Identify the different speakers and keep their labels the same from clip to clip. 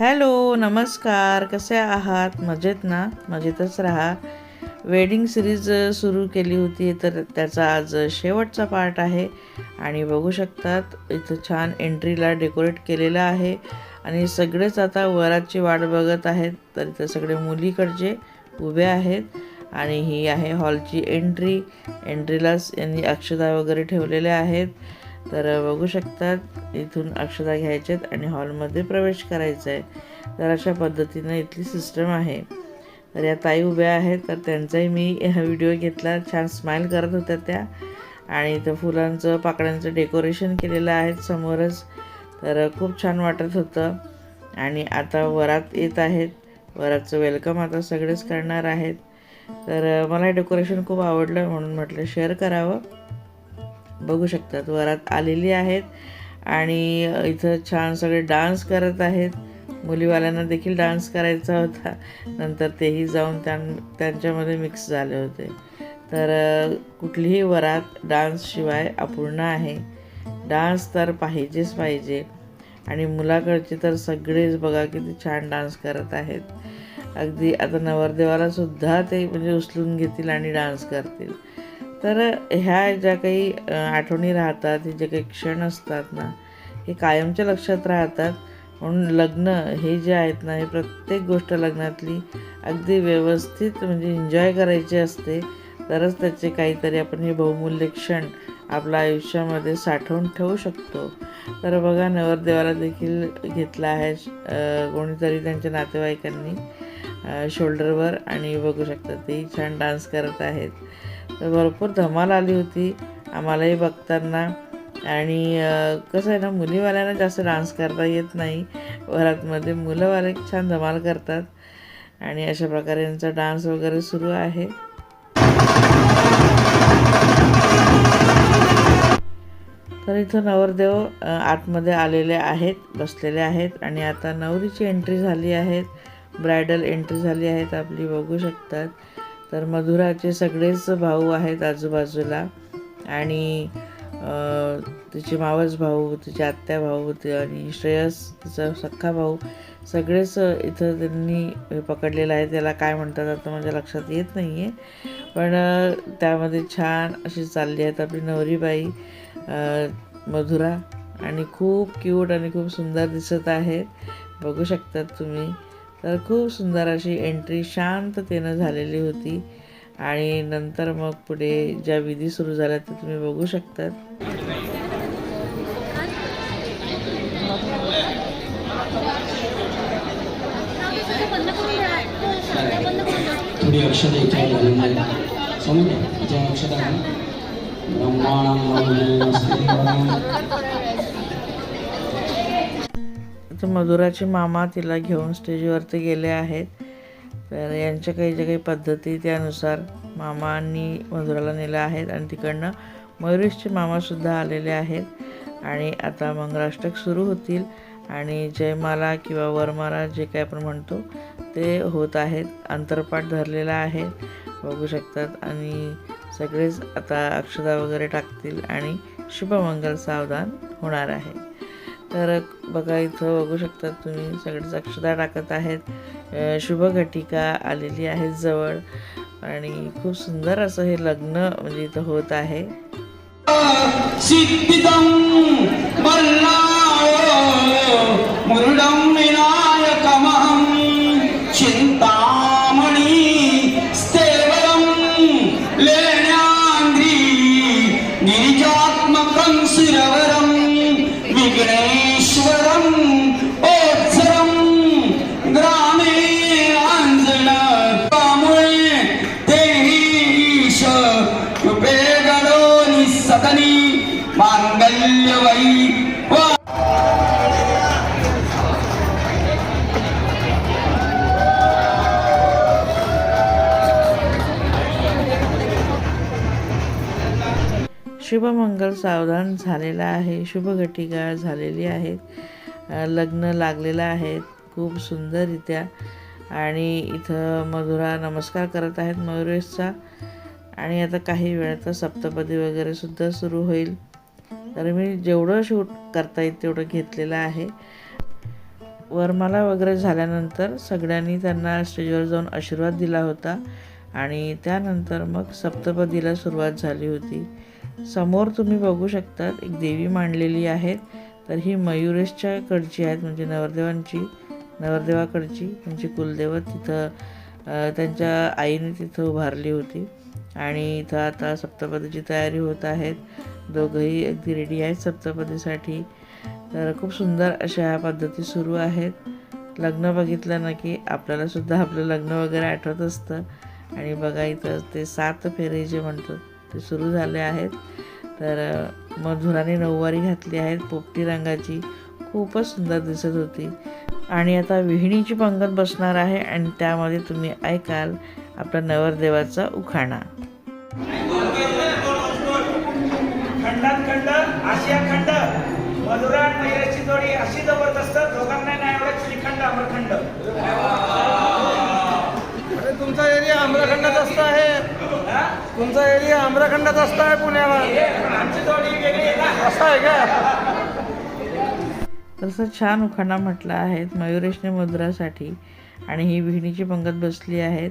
Speaker 1: Hello नमस्कार. कसे आहात? मजेत ना? मजेतच राहा. वेडिंग सिरीज सुरू केली होती तर त्याचा आज शेवटचा पार्ट आहे. आणि बघू शकतात इथं छान एंट्रीला डेकोरेट केलेलं आहे. आणि सगळेच आता वराची वाट बघत आहेत तर इथं सगळे मुलीकडचे उभे आहेत. आणि ही आहे हॉलची एंट्री. एंट्रीलाच यांनी अक्षदा वगैरे ठेवलेल्या आहेत. तर बघू शकतात इथून अक्षता घ्यायच्यात आणि हॉलमध्ये प्रवेश करायचा आहे. तर अशा पद्धतीनं इथली सिस्टम आहे. तर या ताई उभ्या आहेत तर त्यांचाही मी व्हिडिओ घेतला. छान स्माईल करत होत्या त्या. आणि इथं फुलांचं पाकळ्यांचं डेकोरेशन केलेलं आहे समोरच. तर खूप छान वाटत होतं. आणि आता वरात येत आहेत. वराचं वेलकम आता सगळेच करणार आहेत. तर मला हे डेकोरेशन खूप आवडलं म्हणून म्हटलं शेअर करावं. बघू शकतात वरात आलेली आहेत आणि इथं छान सगळे डान्स करत आहेत. मुलीवाल्यांना देखील डान्स करायचा होता. नंतर तेही जाऊन त्यां त्यांच्यामध्ये मिक्स झाले होते. तर कुठलीही वरात डान्सशिवाय अपूर्ण आहे. डान्स तर पाहिजेच पाहिजे. आणि मुलाकडचे तर सगळेच बघा किती छान डान्स करत आहेत. अगदी आता नवरदेवाला सुद्धा ते म्हणजे उचलून घेतील आणि डान्स करतील. तर ह्या ज्या काही आठवणी राहतात हे जे काही क्षण असतात ना हे कायमच्या लक्षात राहतात. म्हणून लग्न हे जे आहेत ना हे प्रत्येक गोष्ट लग्नातली अगदी व्यवस्थित म्हणजे एन्जॉय करायची असते. तरच त्याचे काहीतरी आपण हे बहुमूल्य क्षण आपल्या आयुष्यामध्ये साठवून ठेवू शकतो. तर बघा नवरदेवाला देखील घेतला आहे कोणीतरी त्यांच्या नातेवाईकांनी शोल्डरवर आणि बघू शकतात तेही छान डान्स करत आहेत. तर भरपूर धमाल आली होती. आम्हालाही बघताना. आणि कसं आहे ना मुलीवाल्यांना जास्त डान्स करता येत नाही. घरातमध्ये मुलंवाले छान धमाल करतात. आणि अशा प्रकारे यांचा डान्स वगैरे सुरू आहे. तर इथं नवरदेव आतमध्ये आलेले आहेत बसलेले आहेत. आणि आता नवरीची एंट्री झाली आहेत ब्रायडल एंट्री झाली आहेत आपली बघू शकतात. तर मधुराचे सगळेच भाऊ आहेत आजूबाजूला. आणि तिचे मावस भाऊ तिचे आत्या भाऊ ते आणि श्रेयस तिचा सख्खा भाऊ सगळेच इथं त्यांनी पकडलेलं आहे. त्याला काय म्हणतात आता माझ्या लक्षात येत नाही आहे पण त्यामध्ये छान अशी चालली आहेत आपली नवरीबाई मधुरा. आणि खूप क्यूट आणि खूप सुंदर दिसत आहे. बघू शकतात तुम्ही. तर खूप सुंदर अशी एंट्री शांततेनं झालेली होती. आणि नंतर मग पुढे ज्या विधी सुरू झाल्या त्या तुम्ही बघू शकतात.
Speaker 2: थोडी अक्षर अक्षर आहे
Speaker 1: तर मधुराचे मामा तिला घेऊन स्टेजवरती गेले आहेत. तर यांच्या काही ज्या काही पद्धती त्यानुसार मामांनी मधुराला नेलं आहेत आणि तिकडनं मयुरेशचे मामासुद्धा आलेले आहेत. आणि आता मंगराष्टक सुरू होतील आणि जयमाला किंवा वरमाला जे काही आपण म्हणतो ते होत आहेत. अंतरपाठ धरलेला आहे. बघू शकतात. आणि सगळेच आता अक्षदा वगैरे टाकतील आणि शुभमंगल सावधान होणार आहे. तर बघा इथं बघू शकता तुम्ही सगळे अक्षदा टाकत आहेत. शुभघटिका आलेली आहे जवळ आणि खूप सुंदर असं हे लग्न म्हणजे इथं होत आहे.
Speaker 2: मुरुडं
Speaker 1: शुभमंगल सावधान झालेला आहे शुभघटिका झालेली आहेत लग्न लागलेलं आहेत खूप सुंदररित्या. आणि इथं मधुरा नमस्कार करत आहेत मयुरेशचा. आणि आता काही वेळात सप्तपदी वगैरे सुद्धा सुरू होईल. तर मी जेवढं शूट करता येईल तेवढं घेतलेलं आहे. वरमाला वगैरे झाल्यानंतर सगळ्यांनी त्यांना स्टेजवर जाऊन आशीर्वाद दिला होता. आणि त्यानंतर मग सप्तपदीला सुरुवात झाली होती. समोर तुम्ही बघू शकतात एक देवी मांडलेली आहेत. तर ही मयुरेशच्या कडची आहेत म्हणजे नवरदेवांची नवरदेवाकडची त्यांची कुलदेवत तिथं त्यांच्या आईने तिथं उभारली होती. आणि इथं आता सप्तपदीची तयारी होत आहेत. दोघंही अगदी रेडी आहेत सप्तपदीसाठी. तर खूप सुंदर अशा ह्या पद्धती सुरू आहेत. लग्न बघितलं ना की आपल्याला सुद्धा आपलं लग्न वगैरे आठवत असतं. आणि बघा इथं ते सात फेरे जे म्हणतात ते सुरू झाले आहेत. तर मधुराने नऊवारी घातली आहेत पोपटी रंगाची. खूपच सुंदर दिसत होती. आणि आता विहिणीची पंगत बसणार आहे आणि त्यामध्ये तुम्ही ऐकाल आपल्या नवरदेवाचा उखाणा.
Speaker 3: खंडात खंड आशिया खंड. मधुरा आणि मैराची जोडी अशी जबरदस्त दोघांना नाही आवडत श्रीखंड अमरखंड.
Speaker 4: अरे तुमचा एरिया आम्रखंडात असतो आहे. तुमचा एरिया आम्रखंडात असतो आहे पुण्याला. असं आहे का?
Speaker 1: तसं छान उखाणा म्हटला आहेत मयुरेशने मुद्रासाठी. आणि ही विहिणीची पंगत बसली आहेत.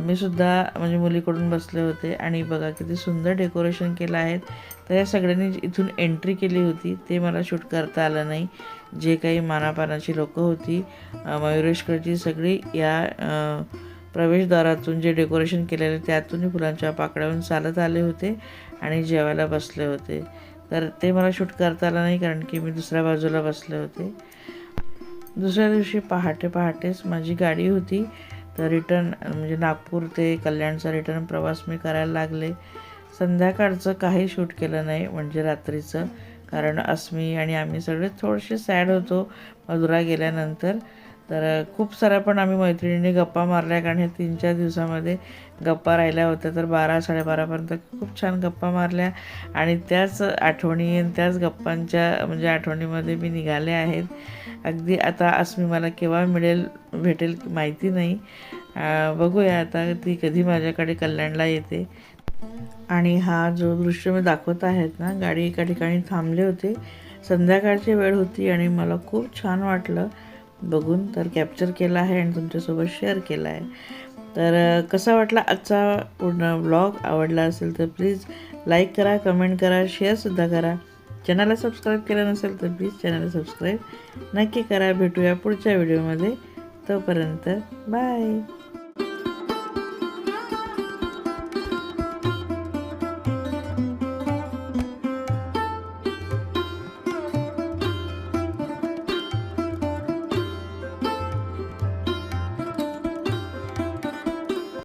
Speaker 1: मी सुद्धा म्हणजे मुलीकडून बसले होते आणि बघा किती सुंदर डेकोरेशन केलं आहे तर या सगळ्यांनी इथून एंट्री केली होती ते मला शूट करता आलं नाही. जे काही मानापानाची लोकं होती मयुरेशकरची मयुरेशकडची सगळी या प्रवेशद्वारातून जे डेकोरेशन केलेले त्यातूनही फुलांच्या पाकळ्याहून चालत आले होते आणि जेवायला बसले होते. तर ते मला शूट करता आलं नाही कारण की मी दुसऱ्या बाजूला बसले होते. दुसऱ्या दिवशी पहाटे पहाटेच माझी गाडी होती. तर रिटर्न म्हणजे नागपूर ते कल्याणचा रिटर्न प्रवास मी करायला लागले. संध्याकाळचं काही शूट केलं नाही म्हणजे रात्रीचं. कारण अस्मी आणि आम्ही सगळे थोडेसे सॅड होतो. मधुरा गेल्यानंतर तर खूप साऱ्या पण आम्ही मैत्रिणींनी गप्पा मारल्या कारण हे तीन चार दिवसामध्ये गप्पा राहिल्या होत्या. तर बारा साडेबारापर्यंत खूप छान गप्पा मारल्या. आणि त्याच आठवणी आणि त्याच गप्पांच्या म्हणजे आठवणीमध्ये मी निघाले आहेत. अगदी आता अस्मी मला केव्हा मिळेल भेटेल माहिती नाही. बघूया आता ती कधी माझ्याकडे कल्याणला येते. आणि हा जो दृश्य मी दाखवत आहेत ना गाडी एका ठिकाणी थांबले होते. संध्याकाळची वेळ होती आणि मला खूप छान वाटलं. बघून तर कॅप्चर केला आहे आणि तुमच्यासोबत शेअर केला आहे. तर कसा वाटला आजचा पूर्ण ब्लॉग आवडला असेल तर प्लीज लाईक करा कमेंट करा शेअरसुद्धा करा. चॅनलला सबस्क्राईब केलं नसेल तर प्लीज चॅनलला सबस्क्राईब नक्की करा. भेटूया पुढच्या व्हिडिओमध्ये तोपर्यंत बाय